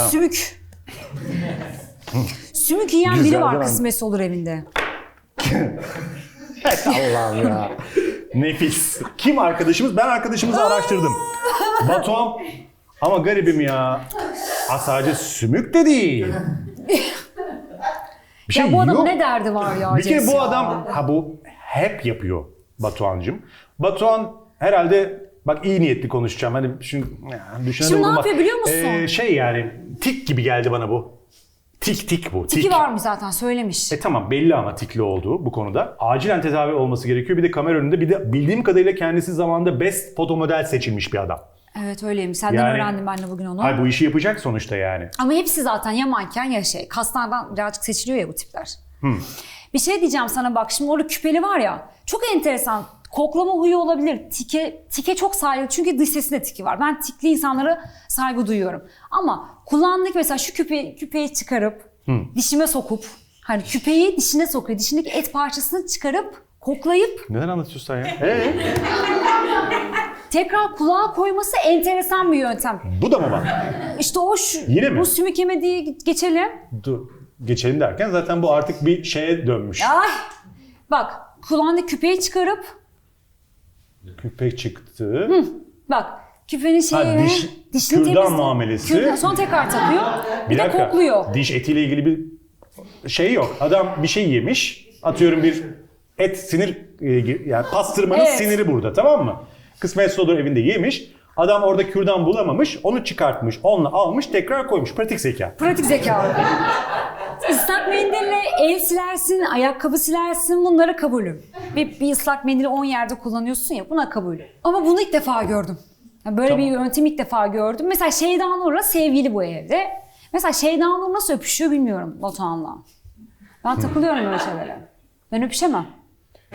Sümük. Sümük yiyen biri var anladım. kısmetse olur evinde. Allah'ım ya. Nefis. Kim arkadaşımız? Ben arkadaşımızı araştırdım. Batuhan. Ama garibim ya. Ha sadece sümük de değil. Bir şey ya bu adamın yok. ne derdi var ya Bir kere James bu ya? adam, ha bu hep yapıyor Batuhan'cığım. Batuhan herhalde bak iyi niyetli konuşacağım. Hani şimdi ya, düşünen Şimdi ne olmaz. yapıyor biliyor musun? Ee, şey yani tik gibi geldi bana bu. Tik tik bu. Tiki tik. var mı zaten söylemiş. E tamam belli ama tikli olduğu bu konuda. Acilen tedavi olması gerekiyor. Bir de kamera önünde bir de bildiğim kadarıyla kendisi zamanında best foto model seçilmiş bir adam. Evet öyleymiş. Senden Yani- öğrendim ben de bugün onu. Hay bu işi yapacak sonuçta yani. Ama hepsi zaten ya manken ya şey. Kaslardan birazcık seçiliyor ya bu tipler. Bir şey diyeceğim sana bak şimdi orada küpeli var ya. Çok enteresan. Koklama huyu olabilir. Tike, tike çok saygı. Çünkü dış sesinde tiki var. Ben tikli insanlara saygı duyuyorum. Ama kullandık mesela şu küpe, küpeyi çıkarıp dişime sokup hani küpeyi dişine sokuyor. Dişindeki et parçasını çıkarıp koklayıp Neden anlatıyorsun sen ya? Ee, tekrar kulağa koyması enteresan bir yöntem. bu da mı var? İşte o şu, Yine mi? bu sümük yemediği geçelim. Dur. Geçelim derken zaten bu artık bir şeye dönmüş. Ay. Bak kulağında küpeyi çıkarıp Küpe çıktı. bak küpenin Ha, şeyini diş- dişini kürdan temizle- muamelesi. Kürdan, sonra tekrar takıyor. Bir, Bir de dakika. kokluyor. Diş etiyle ilgili bir şey yok. Adam bir şey yemiş. Atıyorum bir et sinir e, yani pastırmanın Evet. siniri burada tamam mı? Kısmetse olur evinde yemiş. Adam orada kürdan bulamamış. Onu çıkartmış. Onunla almış tekrar koymuş. Pratik zeka. Pratik zeka. Islak mendille el silersin, ayakkabı silersin bunları kabulüm. Bir, bir ıslak mendili 10 yerde kullanıyorsun ya buna kabulüm. Ama bunu ilk defa gördüm. Yani böyle Tamam. bir yöntem ilk defa gördüm. Mesela Şeyda Nur'la sevgili bu evde. Mesela Şeyda Nur nasıl öpüşüyor bilmiyorum Batuhan'la. Ben takılıyorum öyle şeylere. Ben öpüşemem.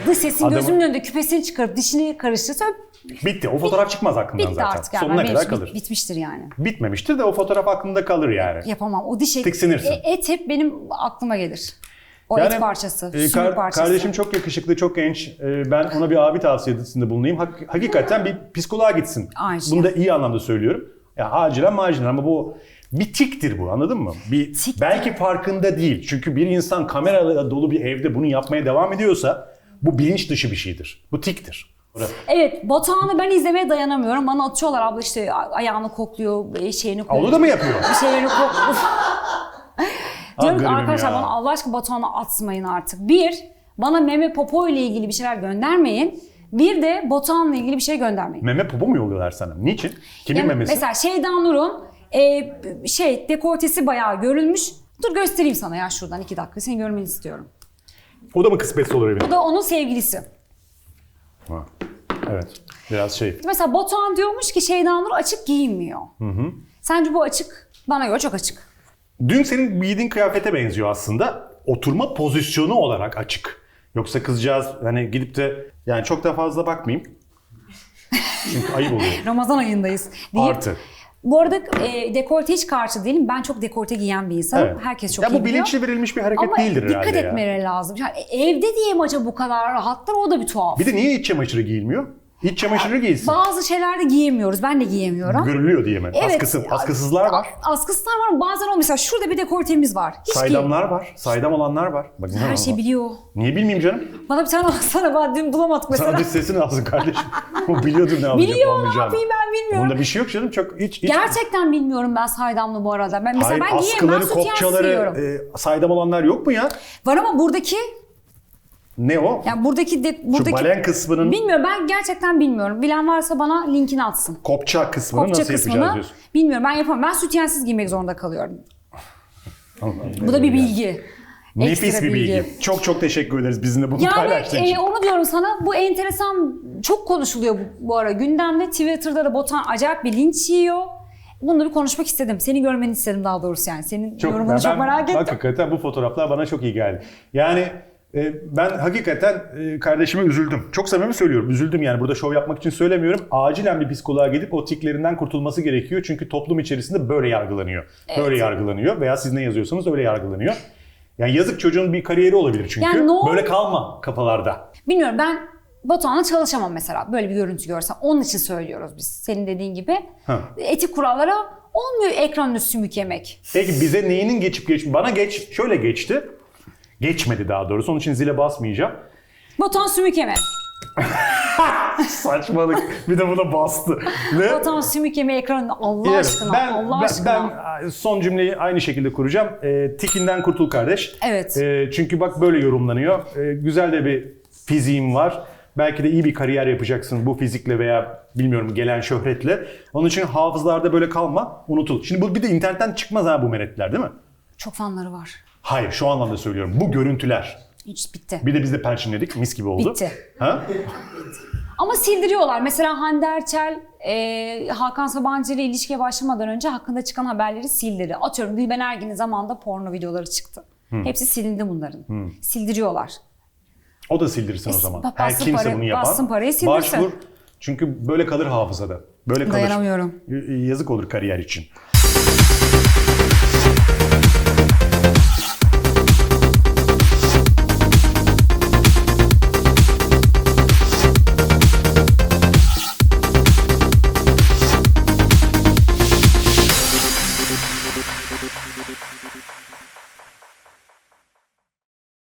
Dış sesin Adamı- gözümün önünde küpesini çıkarıp dişini karıştırsa Bitti. O fotoğraf çıkmaz aklından bitti zaten. artık. Yani. Sonuna Ben- benim kadar için kalır. bitmiştir yani. Bitmemiştir de o fotoğraf aklında kalır yani. Yapamam. O diş eti, Tiksinirsin. e- et hep benim aklıma gelir. O Yani, et parçası, e, kar- parçası. Kardeşim çok yakışıklı, çok genç. E, ben ona bir abi tavsiyesinde bulunayım. Hak- hakikaten bir psikoloğa gitsin. Aynen. Bunu da iyi anlamda söylüyorum. Ya acilen macilen ama bu bir tiktir bu anladın mı? Bir Tiktir. belki farkında değil. Çünkü bir insan kamerayla dolu bir evde bunu yapmaya devam ediyorsa bu bilinç dışı bir şeydir. Bu tiktir. Evet, Batuhan'ı ben izlemeye dayanamıyorum. Bana atıyorlar abla işte ayağını kokluyor, e, şeyini kokluyor. Onu da mı yapıyor? Bir şeylerini kokluyor. Diyorum ki garibim arkadaşlar ya. bana Allah aşkına Batuhan'ı atmayın artık. Bir, bana meme popo ile ilgili bir şeyler göndermeyin. Bir de Batuhan'la ilgili bir şey göndermeyin. Meme popo mu yolluyorlar sana? Niçin? Kimin Ya memesi? Mesela Şeyda Nur'un e, şey dekoltesi bayağı görülmüş. Dur göstereyim sana ya şuradan iki dakika. Seni görmeni istiyorum. O da mı kısmetse olur evin? Bu da onun sevgilisi. Ha. Evet. Biraz şey. Mesela Batuhan diyormuş ki Şeyda Nur açık giyinmiyor. Sence bu açık? Bana göre çok açık. Dün senin giydiğin kıyafete benziyor aslında. Oturma pozisyonu olarak açık. Yoksa kızcağız hani gidip de yani çok da fazla bakmayayım. Çünkü ayıp oluyor. Ramazan ayındayız. deyip- Artı. Bu arada e, dekolte hiç karşı değilim. Ben çok dekolte giyen bir insanım. Evet. Herkes çok ya iyi bu biliyor. bilinçli verilmiş bir hareket Ama değildir dikkat herhalde ya. etmeleri lazım. Yani evde diye mi acaba bu kadar rahatlar o da bir tuhaf. Bir de niye iç çamaşırı giyilmiyor? İç çamaşırı giyilsin. Bazı şeylerde giyemiyoruz. Ben de giyemiyorum. Görülüyor diye mi? Evet. Askısı, askısızlar var. Askısızlar var ama bazen o mesela şurada bir dekoltemiz var. Hiç Saydamlar var. Saydam olanlar var. Bak, Her şey biliyor. Niye bilmeyeyim canım? Bana bir tane alsana ben dün bulamadık mesela. Sana bir sesini alsın kardeşim. o biliyordur ne alacak Biliyor ne yapayım ben bilmiyorum. Bunda bir şey yok canım. Çok hiç, hiç Gerçekten bilmiyorum ben saydamlı bu arada. Ben mesela Hayır, ben giyemem. Ben sütyen kopçaları, e, saydam olanlar yok mu ya? Var ama buradaki Ne o? yani buradaki de, buradaki balen kısmının- bilmiyorum ben gerçekten bilmiyorum. Bilen varsa bana linkini atsın. Kopça kısmını Kopça nasıl kısmını yapacağız diyorsun. bilmiyorum ben yapamam. Ben sütyensiz giymek zorunda kalıyorum. Bu da bir bilgi. Nefis Ekstra bir bilgi. Çok çok teşekkür ederiz bizimle bunu Yani paylaştığın için. e, onu diyorum sana bu enteresan çok konuşuluyor bu, bu ara gündemde. Twitter'da da Botan acayip bir linç yiyor. Bir konuşmak istedim. Seni görmeni istedim daha doğrusu yani. Senin yorumunu çok merak ettim. Hakikaten bu fotoğraflar bana çok iyi geldi. Yani e, ben hakikaten e, kardeşime üzüldüm. Çok samimi söylüyorum. Üzüldüm yani. Burada şov yapmak için söylemiyorum. Acilen bir psikoloğa gidip o tiklerinden kurtulması gerekiyor. Çünkü toplum içerisinde böyle yargılanıyor. Böyle yargılanıyor veya siz ne yazıyorsanız öyle yargılanıyor. Yani yazık çocuğun bir kariyeri olabilir çünkü. Yani ne ol- Böyle kalma kafalarda. Bilmiyorum ben Batuhan'la çalışamam mesela. Böyle bir görüntü görsem. Onun için söylüyoruz biz. Senin dediğin gibi. Ha. Etik kurallara olmuyor ekranın sümük yemek. Peki bize neyinin geçip geç bana geç şöyle geçti. Geçmedi daha doğrusu. Onun için zile basmayacağım. Batuhan sümük yeme. Saçmalık. bir de buna bastı. Ne? Batuhan sümük yeme ekranın Allah Evet, aşkına. ben, Allah ben, aşkına. ben son cümleyi aynı şekilde kuracağım. E, tikinden kurtul kardeş. Evet. E, çünkü bak böyle yorumlanıyor. E, güzel de bir fiziğim var. Belki de iyi bir kariyer yapacaksın bu fizikle veya bilmiyorum gelen şöhretle. Onun için hafızlarda böyle kalma, unutul. Şimdi bu bir de internetten çıkmaz ha bu meretler değil mi? Çok fanları var. Hayır şu anlamda söylüyorum. Bu görüntüler. Hiç bitti. Bir de biz de perçinledik mis gibi oldu. Bitti. Ha? Ama sildiriyorlar. Mesela Hande Erçel e, Hakan Sabancı ile ilişkiye başlamadan önce hakkında çıkan haberleri sildirdi. Atıyorum Gülben Ergen'in zamanında porno videoları çıktı. Hepsi silindi bunların. Sildiriyorlar. O da sildirsin o E, zaman. ba- Her kimse parayı- bunu yapan. parayı sildirsin. Başvur. Çünkü böyle kalır hafızada. Böyle kalır. Dayanamıyorum. Yazık olur kariyer için.